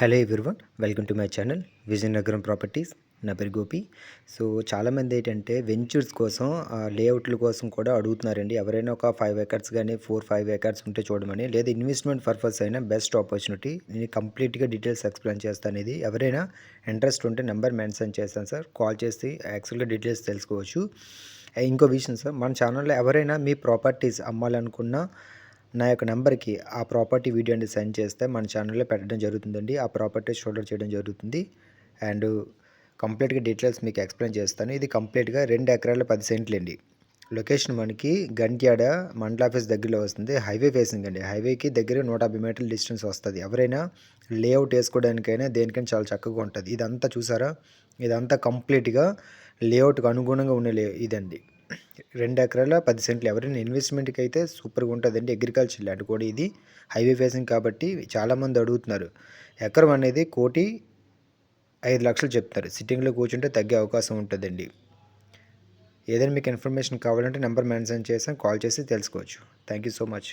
Hello everyone welcome to my channel Vizianagaram properties నా పేరు Gopi. So చాలామంది ఏంటంటే వెంచర్స్ కోసం లేఅవుట్ల కోసం కూడా అడుగుతున్నారండి. ఎవరైనా ఒక ఫైవ్ ఎకర్స్ కానీ ఫోర్ ఫైవ్ ఎకర్స్ ఉంటే చూడమని లేదా ఇన్వెస్ట్మెంట్ పర్పస్ అయినా బెస్ట్ ఆపర్చునిటీ నేను కంప్లీట్గా డీటెయిల్స్ ఎక్స్ప్లెయిన్ చేస్తాను ఇది ఎవరైనా ఇంట్రెస్ట్ ఉంటే నెంబర్ మెన్షన్ చేస్తాను సార్ కాల్ చేసి యాక్చువల్గా డీటెయిల్స్ తెలుసుకోవచ్చు. ఇంకో విషయం సార్ మన ఛానల్లో ఎవరైనా మీ ప్రాపర్టీస్ అమ్మాలనుకున్నా నా యొక్క నెంబర్కి ఆ ప్రాపర్టీ వీడియో సెండ్ చేస్తే మన ఛానల్లో పెట్టడం జరుగుతుందండి. ఆ ప్రాపర్టీ షోల్డర్ చేయడం జరుగుతుంది. అండ్ కంప్లీట్గా డీటెయిల్స్ మీకు ఎక్స్ప్లెయిన్ చేస్తాను. ఇది కంప్లీట్గా రెండు ఎకరాల పది సెంట్లు అండి. లొకేషన్ మనకి గంట్యాడ మండల ఆఫీస్ దగ్గరలో వస్తుంది. హైవే ఫేసింగ్ అండి. హైవేకి దగ్గర నూట యాభై మీటర్ల డిస్టెన్స్ వస్తుంది. ఎవరైనా లేఅవుట్ వేసుకోవడానికైనా దేనికైనా చాలా చక్కగా ఉంటుంది. ఇదంతా చూసారా? ఇదంతా కంప్లీట్గా లేఅవుట్కి అనుగుణంగా ఉండే లే ఇదండి. రెండు ఎకరాల పది సెంట్లు. ఎవరైనా ఇన్వెస్ట్మెంట్కి అయితే సూపర్గా ఉంటుందండి అగ్రికల్చర్ ల్యాండ్ కూడా ఇది. హైవే ఫేసింగ్ కాబట్టి చాలామంది అడుగుతున్నారు. ఎకరం అనేది కోటి ఐదు లక్షలు చెప్తారు సిట్టింగ్లో కూర్చుంటే తగ్గే అవకాశం ఉంటుందండి. ఏదైనా మీకు ఇన్ఫర్మేషన్ కావాలంటే నెంబర్ మెన్షన్ చేసాం కాల్ చేసి తెలుసుకోవచ్చు. Thank you so much.